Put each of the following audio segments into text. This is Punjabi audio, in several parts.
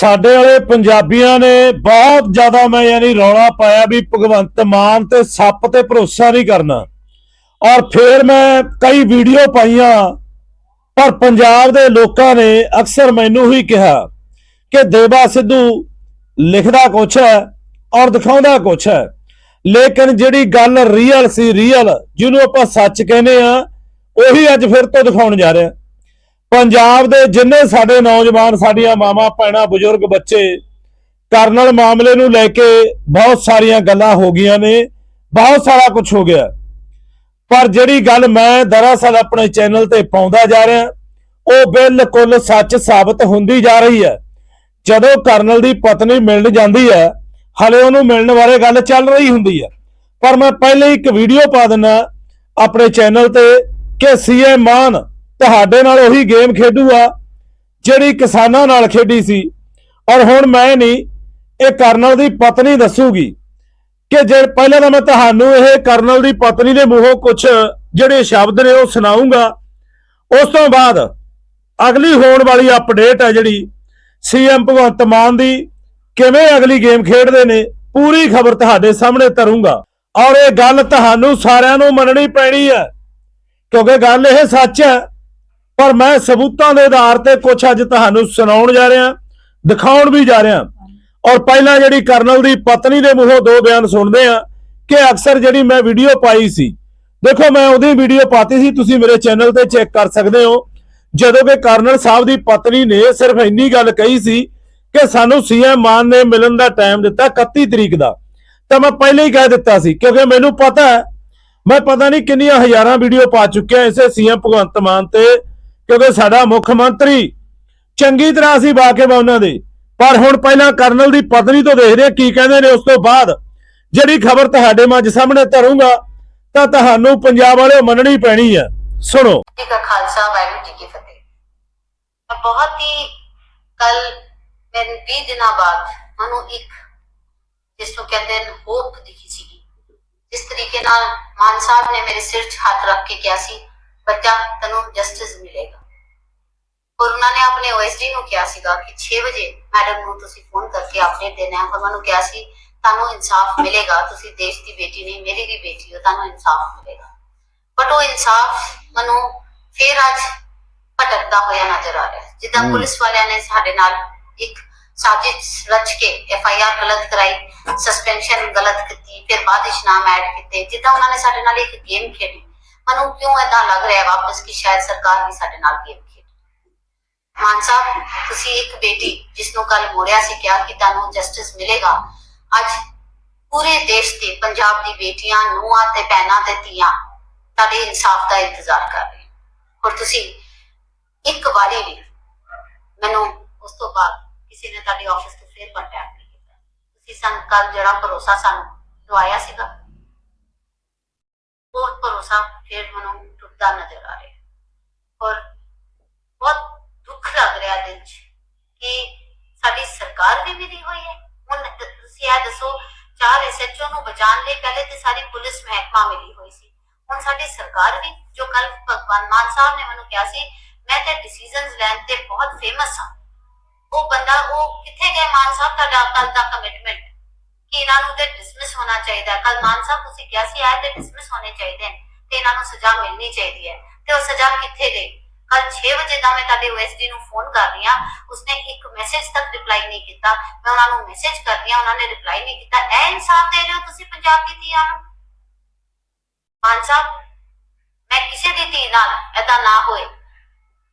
ਸਾਡੇ ਵਾਲੇ ਪੰਜਾਬੀਆਂ ਨੇ ਬਹੁਤ ਜ਼ਿਆਦਾ ਮੈਂ ਯਾਨੀ ਰੌਲਾ ਪਾਇਆ ਵੀ ਭਗਵੰਤ ਮਾਨ ਤੇ ਸੱਪ ਤੇ ਭਰੋਸਾ ਨਹੀਂ ਕਰਨਾ। ਔਰ ਫਿਰ ਮੈਂ ਕਈ ਵੀਡੀਓ ਪਾਈਆਂ, ਪਰ ਪੰਜਾਬ ਦੇ ਲੋਕਾਂ ਨੇ ਅਕਸਰ ਮੈਨੂੰ ਹੀ ਕਿਹਾ ਕਿ ਦੇਵਾ ਸਿੱਧੂ ਲਿਖਦਾ ਕੁਛ ਹੈ ਔਰ ਦਿਖਾਉਂਦਾ ਕੁਛ ਹੈ। ਲੇਕਿਨ ਜਿਹੜੀ ਗੱਲ ਰੀਅਲ ਸੀ ਰੀਅਲ ਜਿਹਨੂੰ ਆਪਾਂ ਸੱਚ ਕਹਿੰਦੇ ਆ ਉਹੀ ਅੱਜ ਫਿਰ ਤੋਂ ਦਿਖਾਉਣ ਜਾ ਰਿਹਾ ਪੰਜਾਬ ਦੇ ਜਿੰਨੇ ਸਾਡੇ ਨੌਜਵਾਨ, ਸਾਡੀਆਂ ਮਾਵਾਂ, ਭੈਣਾਂ, ਬਜ਼ੁਰਗ, ਬੱਚੇ ਕਰਨਲ ਮਾਮਲੇ ਨੂੰ ਲੈ ਕੇ ਬਹੁਤ ਸਾਰੀਆਂ ਗੱਲਾਂ ਹੋ ਗਈਆਂ ਨੇ, ਬਹੁਤ ਸਾਰਾ ਕੁਝ ਹੋ ਗਿਆ। ਪਰ ਜਿਹੜੀ ਗੱਲ ਮੈਂ ਦਰਅਸਲ ਆਪਣੇ ਚੈਨਲ ਤੇ ਪਾਉਂਦਾ ਜਾ ਰਿਹਾ, ਉਹ ਬਿਲਕੁਲ ਸੱਚ ਸਾਬਤ ਹੁੰਦੀ ਜਾ ਰਹੀ ਹੈ। ਜਦੋਂ ਕਰਨਲ ਦੀ ਪਤਨੀ ਮਿਲਣ ਜਾਂਦੀ ਹੈ, ਹਲੇ ਉਹਨੂੰ ਮਿਲਣ ਬਾਰੇ ਗੱਲ ਚੱਲ ਰਹੀ ਹੁੰਦੀ ਹੈ। ਪਰ ਮੈਂ ਪਹਿਲੇ ਇੱਕ ਵੀਡੀਓ ਪਾ ਦਿੰਨਾ ਆਪਣੇ ਚੈਨਲ ਤੇ ਕਿ ਸੀਐਮ ਮਾਨ ਤੁਹਾਡੇ ਨਾਲ ਉਹੀ ਗੇਮ ਖੇਡੂਗਾ ਜਿਹੜੀ ਕਿਸਾਨਾਂ ਨਾਲ ਖੇਡੀ ਸੀ। ਔਰ ਹੁਣ ਮੈਂ ਨਹੀਂ ਇਹ ਕਰਨਲ ਦੀ ਪਤਨੀ ਦੱਸੂਗੀ ਕਿ ਜੇ ਪਹਿਲਾਂ ਤਾਂ ਮੈਂ ਤੁਹਾਨੂੰ ਇਹ ਕਰਨਲ ਦੀ ਪਤਨੀ ਦੇ ਮੂੰਹੋਂ ਕੁਝ ਜਿਹੜੇ ਸ਼ਬਦ ਨੇ ਉਹ ਸੁਣਾਉਂਗਾ ਉਸ ਤੋਂ ਬਾਅਦ ਅਗਲੀ ਹੋਣ ਵਾਲੀ ਅਪਡੇਟ ਹੈ ਜਿਹੜੀ ਸੀਐਮ ਭਗਵੰਤ ਮਾਨ ਦੀ ਕਿਵੇਂ ਅਗਲੀ ਗੇਮ ਖੇਡਦੇ ਨੇ, ਪੂਰੀ ਖਬਰ ਤੁਹਾਡੇ ਸਾਹਮਣੇ ਧਰੂੰਗਾ ਔਰ ਇਹ ਗੱਲ ਤੁਹਾਨੂੰ ਸਾਰਿਆਂ ਨੂੰ ਮੰਨਣੀ ਪੈਣੀ ਹੈ ਕਿਉਂਕਿ ਗੱਲ ਇਹ ਸੱਚ ਹੈ ਪਰ ਮੈਂ ਸਬੂਤਾਂ ਦੇ ਆਧਾਰ ਤੇ ਕੁਝ ਅੱਜ ਤੁਹਾਨੂੰ ਸੁਣਾਉਣ ਜਾ ਰਿਹਾ, ਦਿਖਾਉਣ ਵੀ ਜਾ ਰਿਹਾ। ਔਰ ਪਹਿਲਾਂ ਜਿਹੜੀ ਕਰਨਲ ਦੀ ਪਤਨੀ ਦੇ ਮੂੰਹੋਂ ਦੋ ਬਿਆਨ ਸੁਣਦੇ ਆ ਕਿ ਅਕਸਰ ਜਿਹੜੀ ਮੈਂ ਵੀਡੀਓ ਪਾਈ ਸੀ, ਦੇਖੋ ਮੈਂ ਉਹਦੀ ਵੀਡੀਓ ਪਾਤੀ ਸੀ, ਤੁਸੀਂ ਮੇਰੇ ਚੈਨਲ ਤੇ ਚੈੱਕ ਕਰ ਸਕਦੇ ਹੋ। ਜਦੋਂ ਕਿ ਕਰਨਲ ਸਾਹਿਬ ਦੀ ਪਤਨੀ ਨੇ ਸਿਰਫ ਇੰਨੀ ਗੱਲ ਕਹੀ ਸੀ ਕਿ ਸਾਨੂੰ ਸੀਐਮ ਮਾਨ ਨੇ ਮਿਲਣ ਦਾ ਟਾਈਮ ਦਿੱਤਾ 31 ਤਰੀਕ ਦਾ। ਤਾਂ ਮੈਂ ਪਹਿਲਾਂ ਹੀ ਕਹਿ ਦਿੱਤਾ ਸੀ, ਕਿਉਂਕਿ ਮੈਨੂੰ ਪਤਾ ਹੈ, ਮੈਂ ਪਤਾ ਨਹੀਂ ਕਿੰਨੀਆਂ ਹਜ਼ਾਰਾਂ ਵੀਡੀਓ ਪਾ ਚੁੱਕਿਆ ਇਸੇ ਸੀਐਮ ਭਗਵੰਤ ਮਾਨ ਤੇ ਕਿਉਂਕਿ ਸਾਡਾ ਮੁੱਖ ਮੰਤਰੀ ਚੰਗੀ ਤਰ੍ਹਾਂ ਅਸੀਂ ਵਾਕਿਫ ਆ ਉਹਨਾਂ ਦੇ। ਪਰ ਹੁਣ ਪਹਿਲਾਂ ਕਰਨਲ ਦੀ ਪਤਨੀ ਤੋਂ ਦੇਖਦੇ ਆ ਕੀ ਕਹਿੰਦੇ ਨੇ। ਉਸ ਤੋਂ ਬਾਅਦ ਜਿਹੜੀ ਖਬਰ ਤੁਹਾਡੇ ਮੱਝ ਸਾਹਮਣੇ ਧਰੂੰਗਾ, ਤਾਂ ਤੁਹਾਨੂੰ ਪੰਜਾਬ ਵਾਲਿਓ ਮੰਨਣੀ ਪੈਣੀ ਹੈ। ਸੁਣੋ। ਜੀ ਦਾ ਖਾਲਸਾ, ਵਾਹਿਗੁਰੂ ਜੀ ਕੀ ਫਤਿਹ। ਬਹੁਤ ਹੀ ਕੱਲ, ਮੈਂ 20 ਦਿਨਾਂ ਬਾਅਦ ਮੈਨੂੰ ਇੱਕ, ਜਿਸ ਨੂੰ ਕਹਿੰਦੇ ਨੇ ਹੋਪ ਦਿਖੀ ਸੀ ਜਿਸ ਤਰੀਕੇ ਨਾਲ ਮਾਨ ਸਾਹਿਬ ਨੇ ਮੇਰੇ ਸਿਰ 'ਚ ਹੱਥ ਰੱਖ ਕੇ ਕਿਹਾ ਸੀ, ਬੱਚਾ, ਤੈਨੂੰ ਜਸਟਿਸ ਮਿਲੇਗਾ। ਔਰ ਉਹਨਾਂ ਨੇ ਆਪਣੇ ਓਐਸਡੀ ਨੂੰ ਕਿਹਾ ਸੀਗਾ ਕਿ 6 ਵਜੇ ਮੈਡਮ ਨੂੰ ਤੁਸੀਂ ਫੋਨ ਕਰਕੇ ਅਪਡੇਟ ਦੇਣਾ ਹੈ ਔਰ ਮੈਨੂੰ ਕਿਹਾ ਸੀ ਤੁਹਾਨੂੰ ਇਨਸਾਫ ਮਿਲੇਗਾ ਤੁਸੀਂ ਦੇਸ਼ ਦੀ ਬੇਟੀ ਨਹੀਂ ਮੇਰੀ ਵੀ ਬੇਟੀ ਹੋ ਤੁਹਾਨੂੰ ਇਨਸਾਫ ਮਿਲੇਗਾ ਬਟ ਉਹ ਇਨਸਾਫ ਮੈਨੂੰ ਫੇਰ ਅੱਜ ਭਟਕਦਾ ਹੋਇਆ ਨਜ਼ਰ ਆ ਰਿਹਾ। ਜਿੱਦਾਂ। ਪੁਲਿਸ ਵਾਲਿਆਂ ਨੇ ਸਾਡੇ ਨਾਲ ਇੱਕ ਸਾਜ਼ਿਸ਼ ਰਚ ਕੇ ਐਫ ਆਈ ਆਰ ਗਲਤ ਕਰਾਈ ਸਸਪੈਂਸ਼ਨ ਗਲਤ ਕੀਤੀ ਫਿਰ ਬਾਦਿਸ਼ਨਾਮ ਐਡ ਕੀਤੇ ਜਿੱਦਾਂ ਉਹਨਾਂ ਨੇ ਸਾਡੇ ਨਾਲ ਇੱਕ ਗੇਮ ਖੇਡੀ ਮੈਨੂੰ ਕਿਉਂ ਏਦਾਂ ਲੱਗ ਰਿਹਾ ਵਾਪਸ ਕਿ ਸ਼ਾਇਦ ਸਰਕਾਰ ਵੀ ਸਾਡੇ ਨਾਲ ਗੇਮ ਮਾਨ ਸਾਹਿਬ, ਤੁਸੀਂ ਇੱਕ ਬੇਟੀ ਜਿਸ ਨੂੰ ਕੱਲ ਮੋੜਿਆ ਸੀ ਕਿਹਾ ਕਿ ਤੁਹਾਨੂੰ ਜਸਟਿਸ ਮਿਲੇਗਾ, ਅੱਜ ਪੂਰੇ ਦੇਸ਼ ਤੇ ਪੰਜਾਬ ਦੀ ਬੇਟੀਆਂ, ਨੂੰਹਾਂ ਤੇ ਭੈਣਾਂ ਤੇ ਧੀਆਂ ਤੁਹਾਡੇ ਇਨਸਾਫ ਦਾ ਇੰਤਜ਼ਾਰ ਕਰ ਰਹੇ ਔਰ ਤੁਸੀਂ ਇੱਕ ਵਾਰੀ ਵੀ ਮੈਨੂੰ ਉਸ ਤੋਂ ਬਾਅਦ ਕਿਸੇ ਨੇ ਤੁਹਾਡੇ ਆਫਿਸ ਤੋਂ ਫੇਰ ਕੰਟੈਕਟ ਨਹੀਂ ਕੀਤਾ। ਤੁਸੀਂ ਸਾਨੂੰ ਕੱਲ ਜਿਹੜਾ ਭਰੋਸਾ ਸਾਨੂੰ ਦਵਾਇਆ ਸੀਗਾ, ਉਹ ਭਰੋਸਾ ਫੇਰ ਮੈਨੂੰ ਟੁੱਟਦਾ ਨਜ਼ਰ ਆ ਰਿਹਾ ਔਰ ਬਹੁਤ ਦੁੱਖ ਲੱਗ ਰਿਹਾ ਦਿਲ 'ਚ ਕਿ ਸਾਡੀ ਸਰਕਾਰ ਹੋਈ ਹੈ। ਹੁਣ ਤੁਸੀਂ ਇਹ ਦੱਸੋ, ਚਾਰ ਐਸਐਚਓ ਨੂੰ ਬਚਾਉਣ ਲਈ ਪਹਿਲੇ ਤੇ ਸਾਰੀ ਪੁਲਿਸ ਮਹਿਕਮਾ ਮਿਲੀ ਹੋਈ ਸੀ। ਹੁਣ ਸਾਡੀ ਸਰਕਾਰ ਵੀ, ਜੋ ਕੱਲ ਭਗਵਾਨ ਮਾਨ ਸਾਹਿਬ ਨੇ ਮੈਨੂੰ ਕਿਹਾ ਸੀ, ਮੈਂ ਤੇ ਡਿਸੀਜਨਸ ਲੈਣ ਤੇ ਬਹੁਤ ਫੇਮਸ ਹਾਂ। ਉਹ ਬੰਦਾ, ਉਹ ਕਿੱਥੇ ਗਏ? ਮਾਨ ਸਾਹਿਬ, ਤੁਹਾਡਾ ਕੱਲ ਦਾ ਕਮਿਟਮੈਂਟ ਕਿ ਇਹਨਾਂ ਨੂੰ ਤੇ ਡਿਸਮਿਸ ਹੋਣਾ ਚਾਹੀਦਾ ਕੱਲ ਮਾਨ ਸਾਹਿਬ, ਤੁਸੀਂ ਕਿਹਾ ਸੀ, ਆਏ ਤੇ ਡਿਸਮਿਸ ਹੋਣੇ ਚਾਹੀਦੇ ਨੇ। ਤੇ ਇਹਨਾਂ ਨੂੰ ਸਜ਼ਾ ਮਿਲਣੀ ਚਾਹੀਦੀ ਹੈ। ਤੇ ਉਹ ਸਜ਼ਾ ਕਿੱਥੇ ਗਈ? ਕੱਲ 6 ਵਜੇ ਮੈਂ ਤੁਹਾਡੇ ਓਐਸਡੀ ਨੂੰ ਫੋਨ ਕਰ ਰਹੀ ਹਾਂ, ਉਸਨੇ ਇੱਕ ਮੈਸੇਜ ਤੱਕ ਰਿਪਲਾਈ ਨਹੀਂ ਕੀਤਾ। ਮੈਂ ਉਹਨਾਂ ਨੂੰ ਮੈਸੇਜ ਕਰ ਰਹੀ ਉਹਨਾਂ ਨੇ ਰਿਪਲਾਈ ਨਹੀਂ ਕੀਤਾ। ਇਹ ਇਨਸਾਫ ਦੇ ਰਹੇ ਹੋ ਤੁਸੀਂ ਪੰਜਾਬ ਦੀ ਧੀਆਂ ਨੂੰ ਮਾਨ ਸਾਹਿਬ, ਮੈਂ ਕਿਸੇ ਦੀ ਧੀ ਨਾਲ ਏਦਾਂ ਨਾ ਹੋਏ।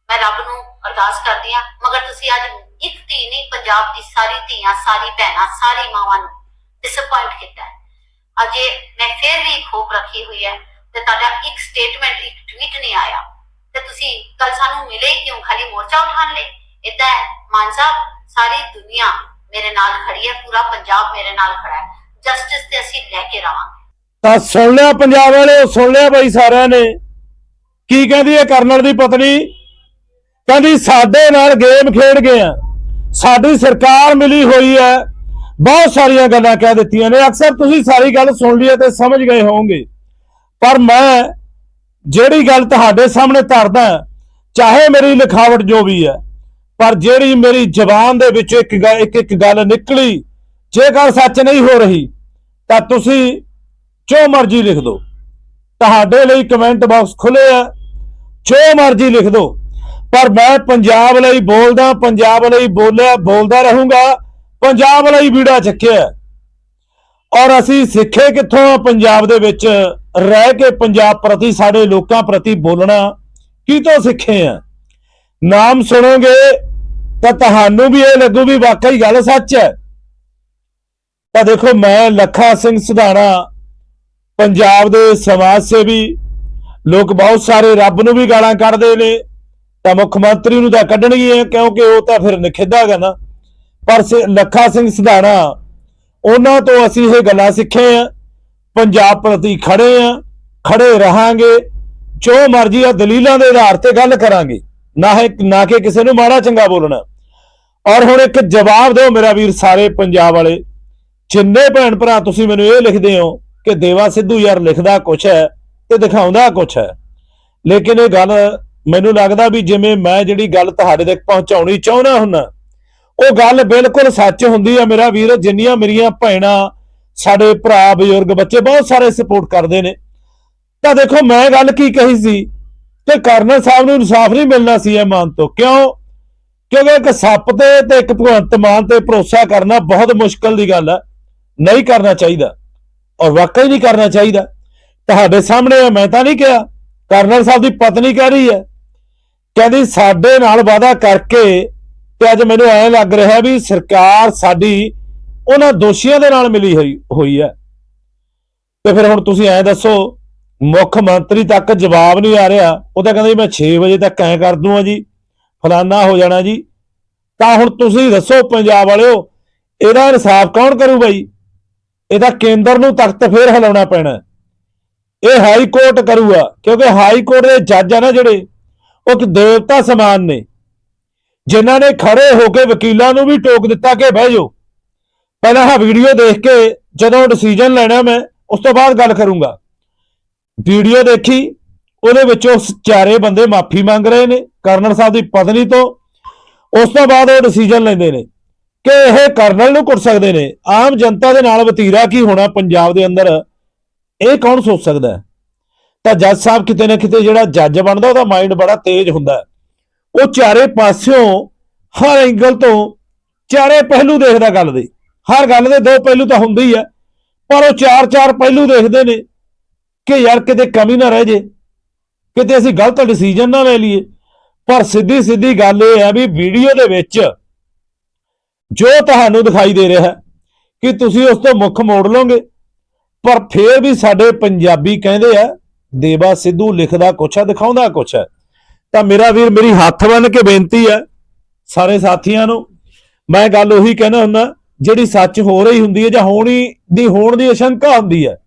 ਮੈਂ ਰੱਬ ਨੂੰ ਅਰਦਾਸ ਕਰਦੀ ਹਾਂ, ਮਗਰ ਤੁਸੀਂ ਅੱਜ ਇੱਕ ਧੀ ਨਹੀਂ, ਪੰਜਾਬ ਦੀ ਸਾਰੀ ਧੀਆਂ, ਸਾਰੀ ਭੈਣਾਂ, ਸਾਰੀ ਮਾਵਾਂ ਨੂੰ ਡਿਸਪਾਇੰਟ ਕੀਤਾ ਹੈ। ਮੈਂ ਫਿਰ ਵੀ ਖੋਪ ਰੱਖੀ ਹੋਈ ਹੈ ਤੇ ਤੁਹਾਡਾ ਇੱਕ ਸਟੇਟਮੈਂਟ ਇੱਕ ਟਵੀਟ ਨਹੀਂ ਆਇਆ। ਤੇ ਤੁਸੀਂ ਕੱਲ ਸਾਨੂੰ ਮਿਲੇ ਕਿਉਂ? ਖਾਲੀ ਮੋਰਚਾ ਉਠਾਉਣ ਲਈ। ਇਦਾਂ ਮਾਨ ਸਾਹਿਬ, ਸਾਰੀ ਦੁਨੀਆ ਮੇਰੇ ਨਾਲ ਖੜੀ ਹੈ, ਪੂਰਾ ਪੰਜਾਬ ਮੇਰੇ ਨਾਲ ਖੜਾ ਹੈ। ਜਸਟਿਸ ਤੇ ਅਸੀਂ ਲੈ ਕੇ ਰਵਾਂਗੇ। ਤਾਂ ਸੁਣ ਲਿਆ ਪੰਜਾਬ ਵਾਲੇ ਸੁਣ ਲਿਆ ਬਈ ਸਾਰਿਆਂ ਨੇ। ਕੀ ਕਹਿੰਦੀ ਹੈ ਕਰਨਲ ਦੀ ਪਤਨੀ? ਕਹਿੰਦੀ, ਸਾਡੇ ਨਾਲ ਗੇਮ ਖੇਡ ਗਏ ਆ। ਸਾਡੀ ਸਰਕਾਰ ਮਿਲੀ ਹੋਈ ਹੈ। ਬਹੁਤ ਸਾਰੀਆਂ ਗੱਲਾਂ ਕਹਿ ਦਿੱਤੀਆਂ ਨੇ। ਅਕਸਰ ਤੁਸੀਂ ਸਾਰੀ ਗੱਲ ਸੁਣ ਲਈ ਤੇ ਸਮਝ ਗਏ ਹੋਵੋਗੇ। ਪਰ ਮੈਂ ਜਿਹੜੀ ਗੱਲ ਤੁਹਾਡੇ ਸਾਹਮਣੇ ਧਰਦਾ ਚਾਹੇ ਮੇਰੀ ਲਿਖਾਵਟ ਜੋ ਵੀ ਹੈ, ਪਰ ਜਿਹੜੀ ਮੇਰੀ ਜ਼ਬਾਨ ਦੇ ਵਿੱਚ ਇੱਕ ਗ- ਇੱਕ ਇੱਕ ਗੱਲ ਨਿਕਲੀ, ਜੇਕਰ ਸੱਚ ਨਹੀਂ ਹੋ ਰਹੀ, ਤਾਂ ਤੁਸੀਂ ਜੋ ਮਰਜ਼ੀ ਲਿਖ ਦਿਓ। ਤੁਹਾਡੇ ਲਈ ਕਮੈਂਟ ਬਾਕਸ ਖੁੱਲੇ ਆ, ਜੋ ਮਰਜ਼ੀ ਲਿਖ ਦਿਓ। ਪਰ ਮੈਂ ਪੰਜਾਬ ਲਈ ਬੋਲਦਾ, ਪੰਜਾਬ ਲਈ ਬੋਲਿਆ, ਬੋਲਦਾ ਰਹੂੰਗਾ, ਪੰਜਾਬ ਲਈ ਵੀੜਾ ਚੱਕਿਆ। ਔਰ ਅਸੀਂ ਸਿੱਖੇ ਕਿੱਥੋਂ ਪੰਜਾਬ ਦੇ ਵਿੱਚ? ਰਹਿ ਕੇ ਪੰਜਾਬ ਪ੍ਰਤੀ ਸਾਡੇ ਲੋਕਾਂ ਪ੍ਰਤੀ ਬੋਲਣਾ ਕੀ ਤੋਂ ਸਿੱਖੇ ਆ? ਨਾਮ ਸੁਣੋਗੇ ਤਾਂ ਤੁਹਾਨੂੰ ਵੀ ਇਹ ਲੱਗੂ ਵੀ ਵਾਕਈ ਗੱਲ ਸੱਚ ਹੈ। ਤਾਂ ਦੇਖੋ, ਮੈਂ ਲੱਖਾ ਸਿੰਘ ਸਿਧਾਣਾ, ਪੰਜਾਬ ਦੇ ਸਮਾਜ ਸੇਵੀ, ਲੋਕ ਬਹੁਤ ਸਾਰੇ ਰੱਬ ਨੂੰ ਵੀ ਗਾਲਾਂ ਕੱਢਦੇ ਨੇ, ਤਾਂ ਮੁੱਖ ਮੰਤਰੀ ਨੂੰ ਤਾਂ ਕੱਢਣੀ ਹੈ ਕਿਉਂਕਿ ਉਹ ਤਾਂ ਫਿਰ ਨਖੇਦਾਗਾ ਨਾ। ਪਰ ਸ- ਲੱਖਾ ਸਿੰਘ ਸਿਧਾਣਾ, ਉਹਨਾਂ ਤੋਂ ਅਸੀਂ ਇਹ ਗੱਲਾਂ ਸਿੱਖੇ ਆ। ਪੰਜਾਬ ਪ੍ਰਤੀ ਖੜੇ ਆ, ਖੜੇ ਰਹਾਂਗੇ, ਜੋ ਮਰਜ਼ੀ ਆ ਦਲੀਲਾਂ ਦੇ ਆਧਾਰ ਤੇ ਗੱਲ ਕਰਾਂਗੇ, ਨਾ ਹੈ ਨਾ ਕਿ ਕਿਸੇ ਨੂੰ ਮਾੜਾ ਚੰਗਾ ਬੋਲਣਾ। ਔਰ ਹੁਣ ਇੱਕ ਜਵਾਬ ਦਿਓ ਮੇਰਾ ਵੀਰ ਸਾਰੇ ਪੰਜਾਬ ਵਾਲੇ, ਜਿੰਨੇ ਭੈਣ ਭਰਾ ਤੁਸੀਂ ਮੈਨੂੰ ਇਹ ਲਿਖਦੇ ਹੋ ਕਿ ਦੇਵਾ ਸਿੱਧੂ ਯਾਰ ਲਿਖਦਾ ਕੁਛ ਹੈ ਤੇ ਦਿਖਾਉਂਦਾ ਕੁਛ ਹੈ। ਲੇਕਿਨ ਇਹ ਗੱਲ ਮੈਨੂੰ ਲੱਗਦਾ ਵੀ ਜਿਵੇਂ ਮੈਂ ਜਿਹੜੀ ਗੱਲ ਤੁਹਾਡੇ ਤੱਕ ਪਹੁੰਚਾਉਣੀ ਚਾਹੁੰਦਾ ਹੁੰਨਾ, ਉਹ ਗੱਲ ਬਿਲਕੁਲ ਸੱਚ ਹੁੰਦੀ ਆ ਮੇਰਾ ਵੀਰ, ਜਿੰਨੀਆਂ ਮੇਰੀਆਂ ਭੈਣਾਂ ਸਾਡੇ ਭਰਾ ਬਜ਼ੁਰਗ ਬੱਚੇ ਬਹੁਤ ਸਾਰੇ ਸਪੋਰਟ ਕਰਦੇ ਨੇ। ਤਾਂ ਦੇਖੋ, ਮੈਂ ਗੱਲ ਕੀ ਕਹੀ ਸੀ ਕਿ ਕਰਨਲ ਸਾਹਿਬ ਨੂੰ ਇਨਸਾਫ ਨਹੀਂ ਮਿਲਣਾ ਸੀ ਇਹ ਮਾਨ ਤੋਂ। ਕਿਉਂ? ਕਿਉਂਕਿ ਇੱਕ ਸੱਪ ਤੇ ਤੇ ਇੱਕ ਭਗਵੰਤ ਮਾਨ ਤੇ ਭਰੋਸਾ ਕਰਨਾ ਬਹੁਤ ਮੁਸ਼ਕਲ ਦੀ ਗੱਲ ਹੈ ਨਹੀਂ ਕਰਨਾ ਚਾਹੀਦਾ ਔਰ ਵਾਕਈ ਨਹੀਂ ਕਰਨਾ ਚਾਹੀਦਾ। ਤੁਹਾਡੇ ਸਾਹਮਣੇ ਮੈਂ ਤਾਂ ਨਹੀਂ ਕਿਹਾ। ਕਰਨਲ ਸਾਹਿਬ ਦੀ ਪਤਨੀ ਕਹਿ ਰਹੀ ਹੈ। ਕਹਿੰਦੀ, ਸਾਡੇ ਨਾਲ ਵਾਅਦਾ ਕਰਕੇ ਤੇ ਅੱਜ ਮੈਨੂੰ ਐਂ ਲੱਗ ਰਿਹਾ ਵੀ ਸਰਕਾਰ ਸਾਡੀ ਉਹਨਾਂ ਦੋਸ਼ੀਆਂ ਦੇ ਨਾਲ ਮਿਲੀ ਹੋਈ ਹੋਈ ਹੈ। ਤੇ ਫਿਰ ਹੁਣ ਤੁਸੀਂ ਐਂ ਦੱਸੋ, ਮੁੱਖ ਮੰਤਰੀ ਤੱਕ ਜਵਾਬ ਨਹੀਂ ਆ ਰਿਹਾ। ਉਹ ਤਾਂ ਕਹਿੰਦਾ ਜੀ ਮੈਂ 6 ਵਜੇ ਤੱਕ ਐਂ ਕਰ ਦੂੰਗਾ ਜੀ। ਫਲਾਨਾ ਹੋ ਜਾਣਾ ਜੀ। ਤਾਂ ਹੁਣ ਤੁਸੀਂ ਦੱਸੋ ਪੰਜਾਬ ਵਾਲਿਓ, ਇਹਦਾ ਇਨਸਾਫ ਕੌਣ ਕਰੂ ਬਾਈ? ਇਹਦਾ ਕੇਂਦਰ ਨੂੰ ਤਖਤ ਫੇਰ ਹਿਲਾਉਣਾ ਪੈਣਾ। ਇਹ ਹਾਈ ਕੋਰਟ ਕਰੂਗਾ, ਕਿਉਂਕਿ ਹਾਈ ਕੋਰਟ ਦੇ ਜੱਜ ਆ ਨਾ ਜਿਹੜੇ, ਉਹ ਇੱਕ ਦੇਵਤਾ ਸਮਾਨ ਨੇ। ਜਿਨ੍ਹਾਂ ਨੇ ਖੜੇ ਹੋ ਕੇ ਵਕੀਲਾਂ ਨੂੰ ਵੀ ਟੋਕ ਦਿੱਤਾ ਕਿ ਬਹਿ ਜਾਓ। ਪਹਿਲਾਂ ਆਹ ਵੀਡੀਓ ਦੇਖ ਕੇ ਜਦੋਂ ਡਿਸੀਜਨ ਲੈਣਾ ਮੈਂ, ਉਸ ਤੋਂ ਬਾਅਦ ਗੱਲ ਕਰੂੰਗਾ। ਵੀਡੀਓ ਦੇਖੀ, ਉਹਦੇ ਵਿੱਚੋਂ ਸ- ਚਾਰੇ ਬੰਦੇ ਮਾਫੀ ਮੰਗ ਰਹੇ ਨੇ, ਕਰਨਲ ਸਾਹਿਬ ਦੀ ਪਤਨੀ ਤੋਂ। ਉਸ ਤੋਂ ਬਾਅਦ ਉਹ ਡਿਸੀਜਨ ਲੈਂਦੇ ਨੇ ਕਿ ਇਹ ਕਰਨਲ ਨੂੰ ਕੁੱਟ ਸਕਦੇ ਨੇ। ਆਮ ਜਨਤਾ ਦੇ ਨਾਲ ਵਤੀਰਾ ਕੀ ਹੋਣਾ ਪੰਜਾਬ ਦੇ ਅੰਦਰ, ਇਹ ਕੌਣ ਸੋਚ ਸਕਦਾ ਹੈ? ਤਾਂ ਜੱਜ ਸਾਹਿਬ ਕਿਤੇ ਨਾ ਕਿਤੇ ਜਿਹੜਾ ਜੱਜ ਬਣਦਾ, ਉਹਦਾ ਮਾਈਂਡ ਬੜਾ ਤੇਜ਼ ਹੁੰਦਾ ਉਹ ਚਾਰੇ ਪਾਸਿਓਂ ਹਰ ਐਂਗਲ ਤੋਂ ਚਾਰੇ ਪਹਿਲੂ ਦੇਖਦਾ ਗੱਲ ਦੇ। ਹਰ ਗੱਲ ਦੇ ਦੋ ਪਹਿਲੂ ਤਾਂ ਹੁੰਦੇ ਹੀ ਆ, ਪਰ ਉਹ ਚਾਰ ਚਾਰ ਪਹਿਲੂ ਦੇਖਦੇ ਨੇ ਕਿ ਯਾਰ ਕਿਤੇ ਕਮੀ ਨਾ ਰਹਿ ਜੇ, ਕਿਤੇ ਅਸੀਂ ਗਲਤ ਡਿਸੀਜਨ ਨਾ ਲੈ ਲਈਏ। ਪਰ ਸਿੱਧੀ ਸਿੱਧੀ ਗੱਲ ਇਹ ਹੈ ਵੀ ਵੀਡੀਓ ਦੇ ਵਿੱਚ ਜੋ ਤੁਹਾਨੂੰ ਦਿਖਾਈ ਦੇ ਰਿਹਾ ਕਿ ਤੁਸੀਂ ਉਸ ਤੋਂ ਮੁੱਖ ਮੋੜ ਲਓਗੇ, ਪਰ ਫੇਰ ਵੀ ਸਾਡੇ ਪੰਜਾਬੀ ਕਹਿੰਦੇ ਆ, ਦੇਵਾ ਸਿੱਧੂ ਲਿਖਦਾ ਕੁਛ ਹੈ ਦਿਖਾਉਂਦਾ ਕੁਛ ਹੈ ਤਾਂ ਮੇਰਾ ਵੀਰ ਮੇਰੀ ਹੱਥ ਬੰਨ ਕੇ ਬੇਨਤੀ ਹੈ ਸਾਰੇ ਸਾਥੀਆਂ ਨੂੰ, ਮੈਂ ਗੱਲ ਉਹੀ ਕਹਿਣਾ ਹੁੰਦਾ ਜਿਹੜੀ ਸੱਚ ਹੋ ਰਹੀ ਹੁੰਦੀ ਹੈ ਜਾਂ ਹੋਣੀ ਦੀ ਹੋਣ ਦੀ ਅਸ਼ੰਕਾ ਹੁੰਦੀ ਹੈ।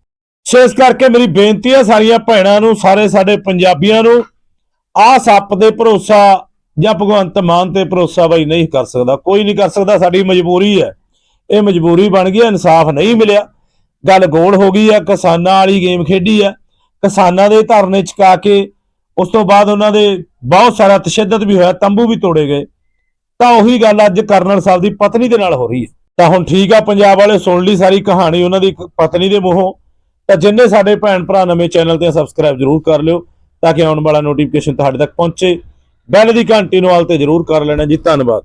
ਸੋ ਇਸ ਕਰਕੇ ਮੇਰੀ ਬੇਨਤੀ ਹੈ ਸਾਰੀਆਂ ਭੈਣਾਂ ਨੂੰ, ਸਾਰੇ ਸਾਡੇ ਪੰਜਾਬੀਆਂ ਨੂੰ ਆਹ ਸੱਪ ਦੇ ਭਰੋਸਾ ਜਾਂ ਭਗਵੰਤ ਮਾਨ ਤੇ ਭਰੋਸਾ ਬਈ ਨਹੀਂ ਕਰ ਸਕਦਾ, ਕੋਈ ਨਹੀਂ ਕਰ ਸਕਦਾ, ਸਾਡੀ ਮਜਬੂਰੀ ਹੈ। ਇਹ ਮਜਬੂਰੀ ਬਣ ਗਈ ਇਨਸਾਫ ਨਹੀਂ ਮਿਲਿਆ। ਗੱਲ ਗੋਲ ਹੋ ਗਈ ਹੈ, ਕਿਸਾਨਾਂ ਵਾਲੀ ਗੇਮ ਖੇਡੀ ਹੈ। ਕਿਸਾਨਾਂ ਦੇ ਧਰਨੇ ਚਕਾ ਕੇ ਉਸ ਤੋਂ ਬਾਅਦ ਉਹਨਾਂ ਦੇ ਬਹੁਤ ਸਾਰਾ ਤਸ਼ੱਦਦ ਵੀ ਹੋਇਆ, ਤੰਬੂ ਵੀ ਤੋੜੇ ਗਏ। ਤਾਂ ਉਹੀ ਗੱਲ ਅੱਜ ਕਰਨਲ ਸਾਹਿਬ ਦੀ ਪਤਨੀ ਦੇ ਨਾਲ ਹੋ ਰਹੀ ਹੈ। ਤਾਂ ਹੁਣ ਠੀਕ ਆ, ਪੰਜਾਬ ਵਾਲੇ ਸੁਣ ਲਈ ਸਾਰੀ ਕਹਾਣੀ ਉਹਨਾਂ ਦੀ ਪਤਨੀ ਦੇ ਮੂੰਹੋਂ। ਤਾਂ ਜਿੰਨੇ ਸਾਡੇ ਭੈਣ ਭਰਾ ਨਵੇਂ ਚੈਨਲ ਤੇ ਸਬਸਕ੍ਰਾਈਬ ਜ਼ਰੂਰ ਕਰ ਲਿਓ, ਤਾਂ ਕਿ ਆਉਣ ਵਾਲਾ ਨੋਟੀਫਿਕੇਸ਼ਨ ਤੁਹਾਡੇ ਤੱਕ ਪਹੁੰਚੇ। ਬੈਲ ਦੀ ਘੰਟੀ ਨੂੰ ਆਲ ਤੇ ਜ਼ਰੂਰ ਕਰ ਲੈਣਾ ਜੀ, ਧੰਨਵਾਦ।